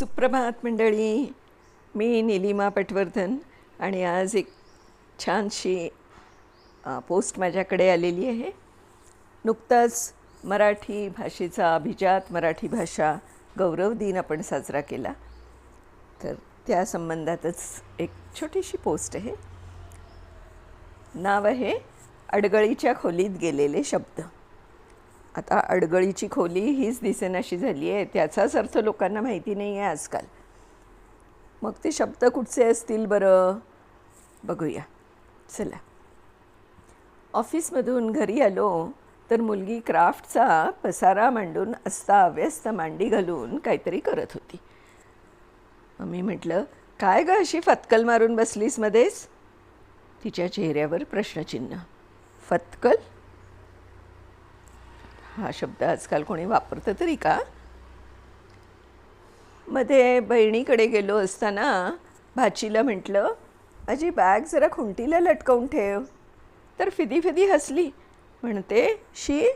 सुप्रभात मंडळी. मी निलिमा पटवर्धन आणि आज एक छानशी पोस्ट माझ्याकडे आलेली आहे. नुकताच मराठी भाषेचा अभिजात मराठी भाषा गौरव दिन आपण साजरा केला. तर त्या संबंधातच एक छोटीशी पोस्ट आहे. नाव आहे अडगळीच्या खोलीत गेलेले शब्द. आता अडगळीची खोली हीच दिसेनाशी झाली आहे. त्याचाच अर्थ लोकांना माहिती नाही आहे आजकाल. मग ते शब्द कुठचे असतील बरं? बघूया. चला. ऑफिसमधून घरी आलो तर मुलगी क्राफ्टचा पसारा मांडून अस्ता अव्यस्त मांडी घालून काहीतरी करत होती. मग मी म्हटलं काय गं अशी फतकल मारून बसलीस मध्येच? तिच्या चेहऱ्यावर प्रश्नचिन्ह. फतकल? हा शब्द आजकाल कोणी वापरतं तरी का? मध्ये बहिणीकडे गेलो असताना भाचीला म्हटलं माझी बॅग जरा खुंटीला लटकवून ठेव. तर फिदी फिदी हसली. म्हणते शी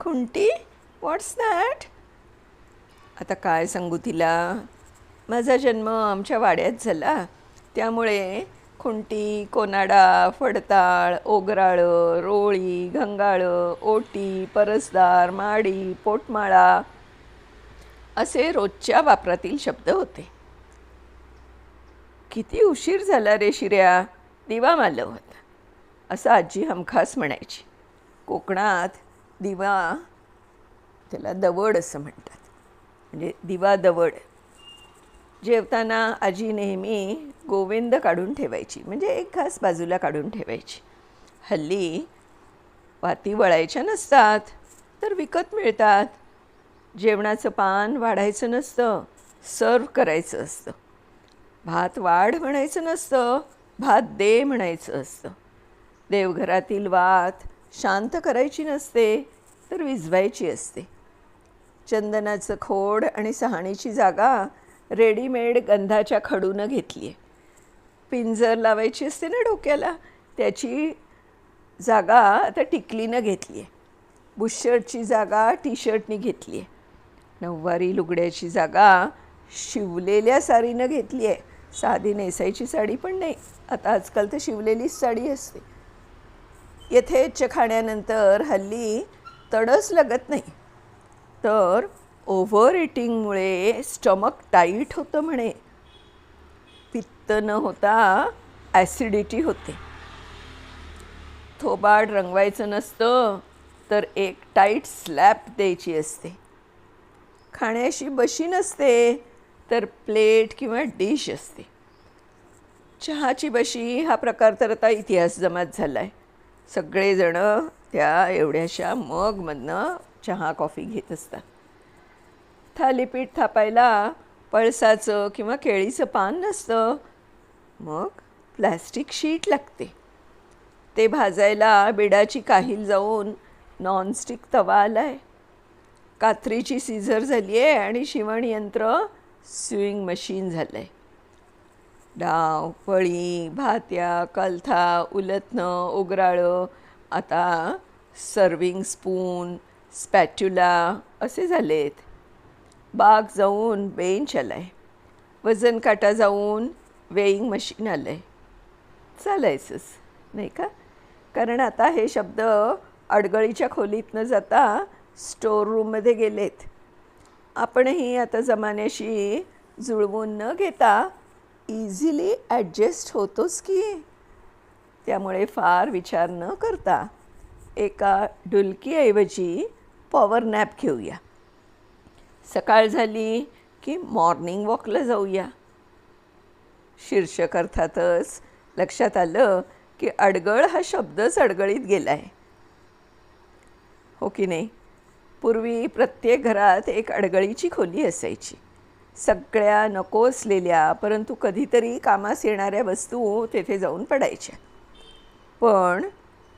खुंटी? व्हॉट्स दॅट आता काय सांगू तिला? माझा जन्म आमच्या वाड्यात झाला. त्यामुळे खुंटी कोनाडा फडताळ ओगराळं रोळी घंगाळं ओटी परसदार माडी पोटमाळा असे रोजच्या वापरातील शब्द होते. किती उशीर झाला रे शिर्या दिवा मालवत असं आजी हमखास म्हणायची. कोकणात दिवा त्याला दवड असं म्हणतात. म्हणजे दिवा दवड. जेवताना आजी नेहमी गोविंद काढून ठेवायची. म्हणजे एक घास बाजूला काढून ठेवायची. हल्ली वाती वळायच्या नसतात तर विकत मिळतात. जेवणाचं पान वाढायचं नसतं सर्व करायचं असतं. भात वाढ म्हणायचं नसतं भात दे म्हणायचं असतं. देवघरातील वात शांत करायची नसते तर विझवायची असते. चंदनाचं खोड आणि सहाणीची जागा रेडीमेड गंधाच्या खडूनं घेतली आहे पिंजर लावायची असते ना डोक्याला त्याची जागा आता टिकलीनं घेतली आहे बुशर्टची जागा टी शर्टनी घेतली आहे नऊवारी लुगड्याची जागा शिवलेल्या साडीनं घेतली आहे साधी नेसायची साडी पण नाही. आता आजकाल तर शिवलेलीच साडी असते. यथेच्छ खाण्यानंतर हल्ली तडस लागत नाही. तर ओव्हर इटिंगमुळे स्टमक टाईट होतं म्हणे. पित्त न होता ॲसिडिटी होते. थोबाड रंगवायचं नसतं तर एक टाईट स्लॅप द्यायची असते. खाण्याशी बशी नसते तर प्लेट किंवा डिश असते. चहाची बशी हा प्रकार तर आता इतिहास जमात झाला आहे सगळेजणं त्या एवढ्याशा मगमधनं चहा कॉफी घेत असतात. थालीपीठ थापायला पळसाचं किंवा केळीचं पान नसतं मग प्लॅस्टिक शीट लागते. ते भाजायला बिडाची काहील जाऊन नॉनस्टिक तवा आला आहे कात्रीची सीझर झाली आहे आणि शिवण यंत्र स्विंग मशीन झालं आहे डाव पळी भात्या कलथा उलथणं उगराळं आता सर्विंग स्पून स्पॅट्युला असे झालेत. बाग जाऊन बेंच आला आहे वजन काटा जाऊन वेईंग मशीन आलं आहे चालायचंच नाही का? कारण आता हे शब्द अडगळीच्या खोलीतनं जाता स्टोर रूममध्ये गेलेत. आपणही आता जमान्याशी जुळवून न घेता इझिली ॲडजस्ट होतोच की. त्यामुळे फार विचार न करता एका डुलकीऐवजी पॉवर नॅप घेऊया. सकाळ झाली की मॉर्निंग वॉकला जाऊया. शीर्षक अर्थातच लक्षात आलं की अडगळ हा शब्दच अडगळीत गेला आहे हो की नाही? पूर्वी प्रत्येक घरात एक अडगळीची खोली असायची. सगळ्या नको असलेल्या परंतु कधीतरी कामास येणाऱ्या वस्तू तेथे जाऊन पडायच्या. पण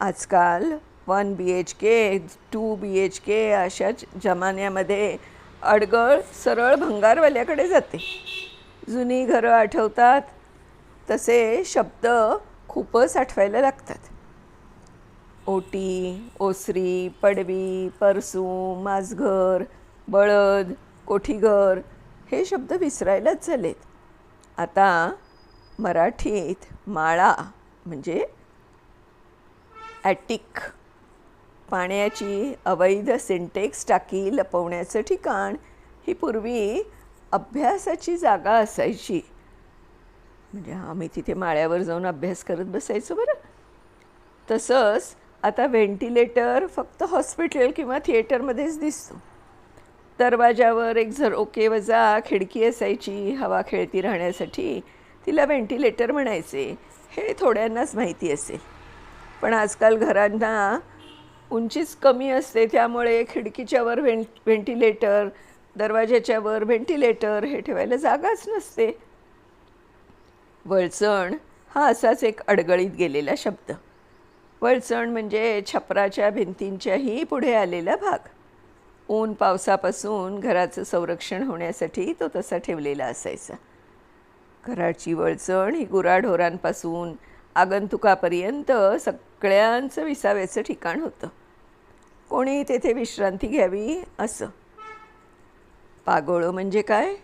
आजकाल one B H K two B H K अशा जमान्यामध्ये अडगळ सरळ भंगारवाल्याकडे जाते. जुनी घरं आठवतात तसे शब्द खूपच आठवायला लागतात. ओटी ओसरी पडवी परसू माझघर बळद कोठीघर हे शब्द विसरायलाच झालेत. आता मराठीत माळा म्हणजे ॲटिक. पाण्याची अवैध सिंटेक्स टाकी लपवण्याचं ठिकाण ही पूर्वी अभ्यासाची जागा असायची. म्हणजे आम्ही तिथे माळ्यावर जाऊन अभ्यास करत बसायचो बरं. तसंच आता व्हेंटिलेटर फक्त हॉस्पिटल किंवा थिएटरमध्येच दिसतो. दरवाजावर एक झरोके वजा खिडकी असायची हवा खेळती राहण्यासाठी तिला व्हेंटिलेटर म्हणायचे. हे थोड्यांनाच माहिती असेल. पण आजकाल घरांना उंचीच कमी असते त्यामुळे खिडकीच्यावर व्हें व्हेंटिलेटर दरवाज्याच्या वर व्हेंटिलेटर हे ठेवायला जागाच नसते. वळचण हा असाच एक अडगळीत गेलेला शब्द. वळचण म्हणजे छपराच्या भिंतींच्याही पुढे आलेला भाग. ऊन पावसापासून घराचं संरक्षण होण्यासाठी तो तसा ठेवलेला असायचा. घराची वळचण ही गुराढोरांपासून आगंतुकापर्यंत सगळ्यांचं विसाव्याचं ठिकाण होतं. कोणी तेथे विश्रांती घ्यावी असं पागोळं म्हणजे काय?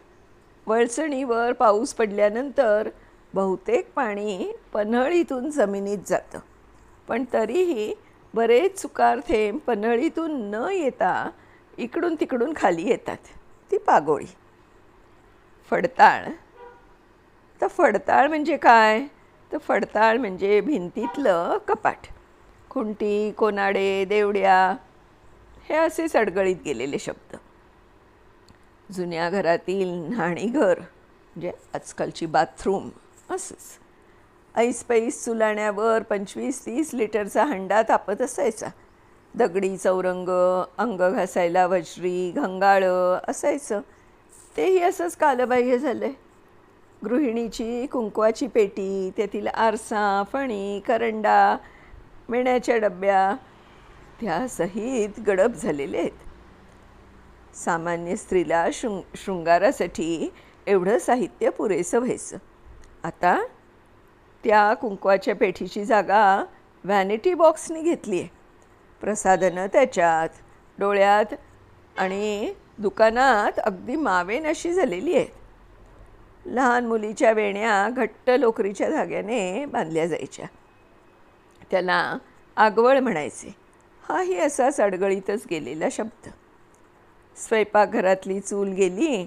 वळसणीवर पाऊस पडल्यानंतर बहुतेक पाणी पन्हाळीतून जमिनीत जातं. पण तरीही बरेच सुकार थेंब पन्हळीतून न येता इकडून तिकडून खाली येतात. ती पागोळी. फडताळ. तर फडताळ म्हणजे काय? तर फडताळ म्हणजे भिंतीतलं कपाट. खुंटी कोनाडे देवड्या. हे असे सडगळीत गेलेले शब्द. जुन्या घरातील न्हाणीघर म्हणजे आजकालची बाथरूम असंच. ऐस पैस चुलाण्यावर पंचवीस तीस लिटरचा हंडा तापत असायचा. दगडी चौरंग अंग घासायला वज्री घंगाळं असायचं. तेही असंच कालबाह्य झालं आहे गृहिणीची कुंकवाची पेटी तेथील आरसा फणी करंडा मेण्याच्या डब्या त्या सहित गडप झालेले आहेत. सामान्य स्त्रीला शृंग शृंगारासाठी एवढं साहित्य पुरेसं व्हायचं. आता त्या कुंकवाच्या पेठीची जागा व्हॅनिटी बॉक्सनी घेतली आहे प्रसाधनं त्याच्यात डोळ्यात आणि दुकानात अगदी मावेन अशी झालेली आहेत. लहान मुलीच्या वेण्या घट्ट लोकरीच्या धाग्याने बांधल्या जायच्या. त्याला आगवळ म्हणायचे. हाही असाच अडगळीतच गेलेला शब्द. स्वयंपाकघरातली चूल गेली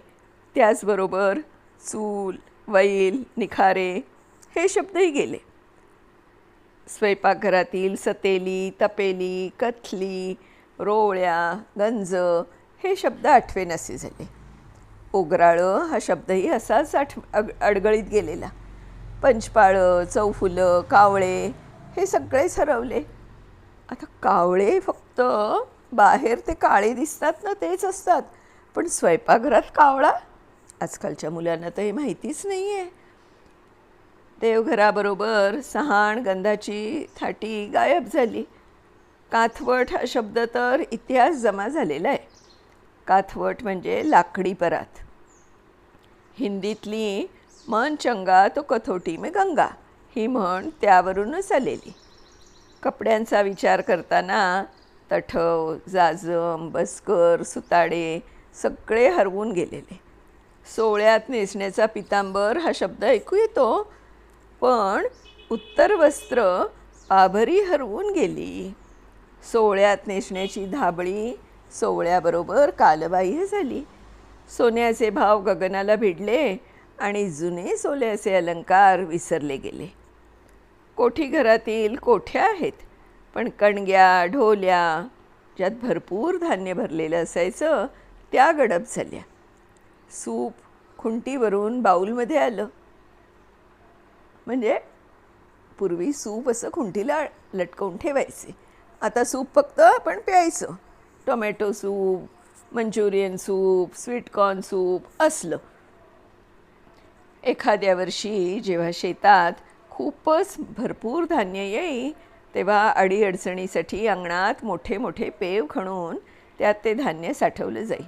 त्याचबरोबर चूल वैल निखारे हे शब्दही गेले. स्वयंपाकघरातील सतेली तपेली कथली रोवळ्या गंज हे शब्द आठवेनासे झाले. ओगराळं हा शब्दही असाच आठ अग अडगळीत गेलेला. पंचपाळं चौफुलं कावळे हे सगळेच हरवले आता कावळे फक्त बाहेर ते काळे दिसतात ना तेच असतात. पण स्वयंपाकघरात कावळा? आजकालच्या मुलांना तर हे माहितीच नाही आहे देवघराबरोबर सहाण गंधाची थाटी गायब झाली. काथवट हा शब्द तर इतिहास जमा झालेला आहे. काथवट म्हणजे लाकडी परात. हिंदीतली मन चंगा तो कथोटी में गंगा ही म्हण त्यावरूनच आलेली. कपड्यांचा विचार करताना तठव जाजम बसकर सुताडे सगळे हरवून गेलेले. सोहळ्यात नेसण्याचा पितांबर हा शब्द ऐकू येतो पण उत्तर वस्त्र पाभरी हरवून गेली. सोहळ्यात नेसण्याची धाबळी सोहळ्याबरोबर कालबाह्य झाली. सोन्याचे भाव गगनाला भिडले आणि जुने सोल्याचे अलंकार विसरले गेले. कोठी घरातील कोठ्या आहेत? पण कणग्या ढोल्या ज्यात भरपूर धान्य भरलेलं असायचं त्या गडप झाल्या. सूप खुंटीवरून बाऊलमध्ये आलं. म्हणजे पूर्वी सूप असं खुंटीला लटकवून ठेवायचे. आता सूप फक्त आपण प्यायचं. Tomato soup Manchurian soup sweetcorn soup असलं. एखाद्या वर्षी जेव्हा शेतात खूपच भरपूर धान्य येई तेव्हा अडीअडचणीसाठी अंगणात मोठे मोठे पेव खणून त्यात ते धान्य साठवलं जाई.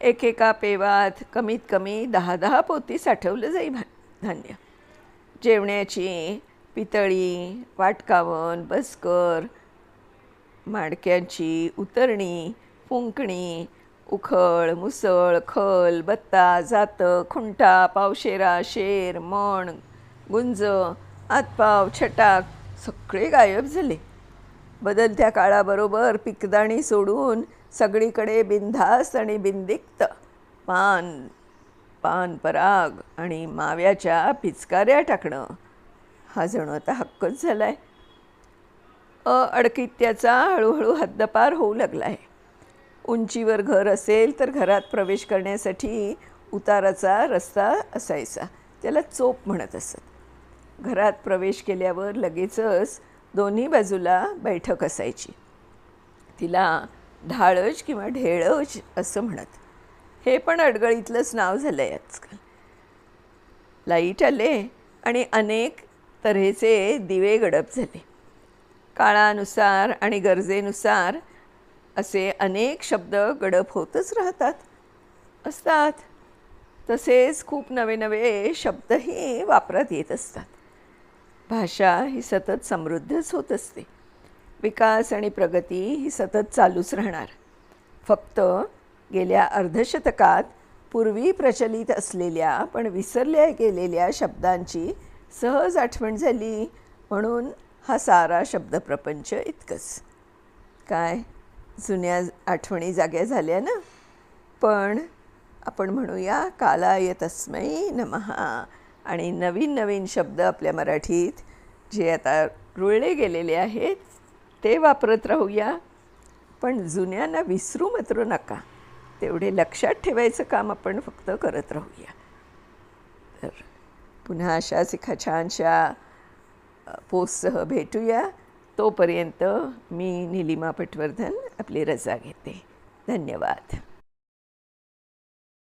एकेका पेवात कमीत कमी दहा दहा पोती साठवलं जाई भा धान्य. जेवण्याची पितळी वाटकावन बसकर माडक्यांची उतरणी फुंकणी उखळ मुसळ खल बत्ता जात खुंटा पावशेरा शेर मण गुंज आतपाव छटाक सगळे गायब झाले. बदलत्या काळाबरोबर पिकदाणी सोडून सगळीकडे बिनधास्त आणि बिनदिक्त. पान पान पराग आणि माव्याच्या पिचकाऱ्या टाकणं. हा जणू आता हक्कच झाला आहे अडकित्याचा हळूहळू हद्दपार होऊ लागला आहे उंचीवर घर असेल तर घरात प्रवेश करण्यासाठी उताराचा रस्ता असायचा. त्याला चोप म्हणत असत. घरात प्रवेश केल्यावर लगेचच दोन्ही बाजूला बैठक असायची. तिला ढाळज किंवा ढेळज असं म्हणत. हे पण अडगळीतलंच नाव झालं आहे आजकाल. लाइट आले आणि अनेक तऱ्हेचे दिवे गडप झाले. काळानुसार आणि गरजेनुसार असे अनेक शब्द गडप होतच राहतात. असतात. तसेच खूप नवे नवे शब्दही वापरात येत असतात. भाषा ही सतत समृद्धच होत असते. विकास आणि प्रगती ही सतत चालूच राहणार. फक्त गेल्या अर्धशतकात पूर्वी प्रचलित असलेल्या पण विसरल्या गेलेल्या शब्दांची सहज आठवण झाली म्हणून हा सारा शब्दप्रपंच इतकंच. काय? जुन्या आठवणी जाग्या झाल्या ना? पण आपण म्हणूया कालाय तस्मै नमहा आणि नवीन नवीन शब्द आपल्या मराठीत जे आता रुळले गेलेले आहेत ते वापरत राहूया. पण जुन्यांना विसरू मात्र नका. तेवढे लक्षात ठेवायचं काम आपण फक्त करत राहूया. तर पुन्हा अशाच एका छानशा पोस्टसह भेटूया. तोपर्यंत मी निलिमा पटवर्धन आपली रजा घेते. धन्यवाद.